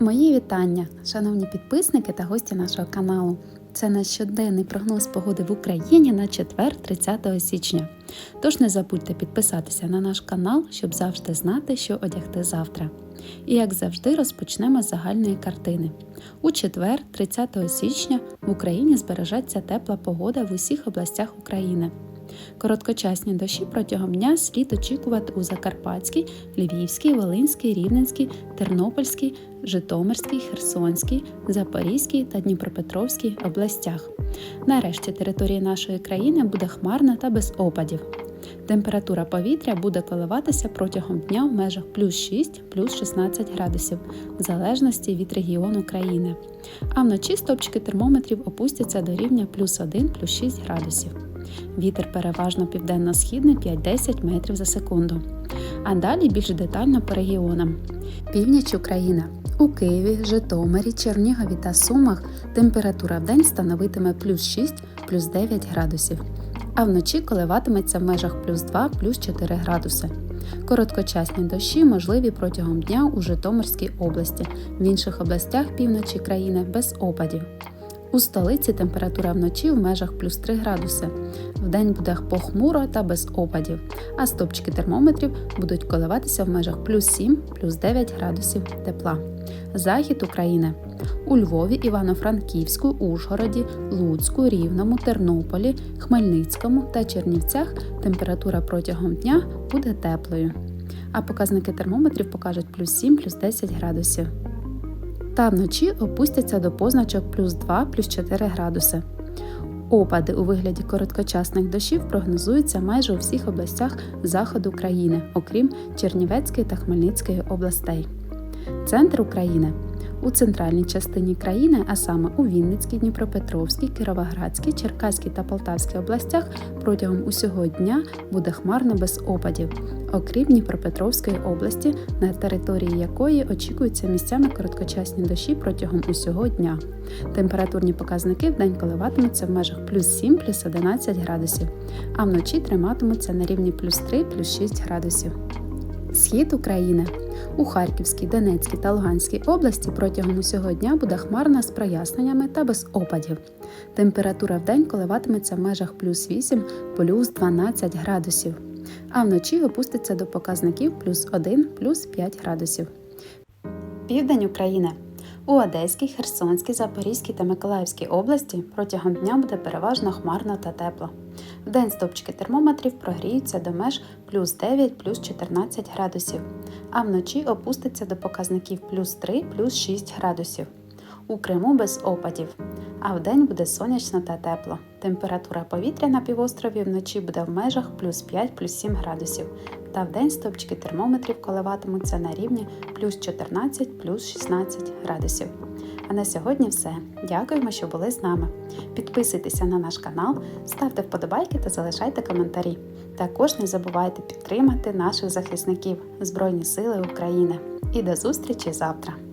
Мої вітання, шановні підписники та гості нашого каналу. Це наш щоденний прогноз погоди в Україні на четвер, 30 січня. Тож не забудьте підписатися на наш канал, щоб завжди знати, що одягти завтра. І як завжди, розпочнемо з загальної картини. У четвер, 30 січня, в Україні збережеться тепла погода в усіх областях України. Короткочасні дощі протягом дня слід очікувати у Закарпатській, Львівській, Волинській, Рівненській, Тернопільській, Житомирській, Херсонській, Запорізькій та Дніпропетровській областях. Нарешті території нашої країни буде хмарна та без опадів. Температура повітря буде коливатися протягом дня в межах плюс 6 плюс 16 градусів, в залежності від регіону країни. А вночі стопчики термометрів опустяться до рівня плюс 1 плюс 6 градусів. Вітер переважно південно-східний 5-10 метрів за секунду. А далі більш детально по регіонам. Північ України. У Києві, Житомирі, Чернігові та Сумах температура в день становитиме плюс 6 плюс 9 градусів, а вночі коливатиметься в межах плюс 2 плюс 4 градуси. Короткочасні дощі можливі протягом дня у Житомирській області, в інших областях півночі країни без опадів. У столиці температура вночі в межах плюс 3 градуси. Вдень буде похмуро та без опадів, а стопчики термометрів будуть коливатися в межах плюс 7 плюс 9 градусів тепла. Захід України. У Львові, Івано-Франківську, Ужгороді, Луцьку, Рівному, Тернополі, Хмельницькому та Чернівцях температура протягом дня буде теплою. А показники термометрів покажуть плюс 7 плюс 10 градусів та вночі опустяться до позначок плюс 2 плюс 4 градуси. Опади у вигляді короткочасних дощів прогнозуються майже у всіх областях заходу країни, окрім Чернівецької та Хмельницької областей. Центр України у центральній частині країни, а саме у Вінницькій, Дніпропетровській, Кіровоградській, Черкаській та Полтавській областях протягом усього дня буде хмарно без опадів, окрім Дніпропетровської області, на території якої очікуються місцями короткочасні дощі протягом усього дня. Температурні показники в день коливатимуться в межах плюс 7 плюс 11 градусів, а вночі триматимуться на рівні плюс 3 плюс 6 градусів. Схід України у Харківській, Донецькій та Луганській області протягом усього дня буде хмарна з проясненнями та без опадів. Температура в день коливатиметься в межах плюс 8 плюс 12 градусів, а вночі опуститься до показників плюс 1 плюс 5 градусів. Південь України. У Одеській, Херсонській, Запорізькій та Миколаївській області протягом дня буде переважно хмарно та тепло. Вдень стопчики термометрів прогріються до меж плюс 9 плюс 14 градусів, а вночі опуститься до показників плюс 3 плюс 6 градусів. У Криму без опадів, а вдень буде сонячно та тепло. Температура повітря на півострові вночі буде в межах плюс 5 плюс 7 градусів, та вдень стопчики термометрів коливатимуться на рівні плюс 14 плюс 16 градусів. А на сьогодні все. Дякуємо, що були з нами. Підписуйтеся на наш канал, ставте вподобайки та залишайте коментарі. Також не забувайте підтримати наших захисників Збройні Сили України. І до зустрічі завтра!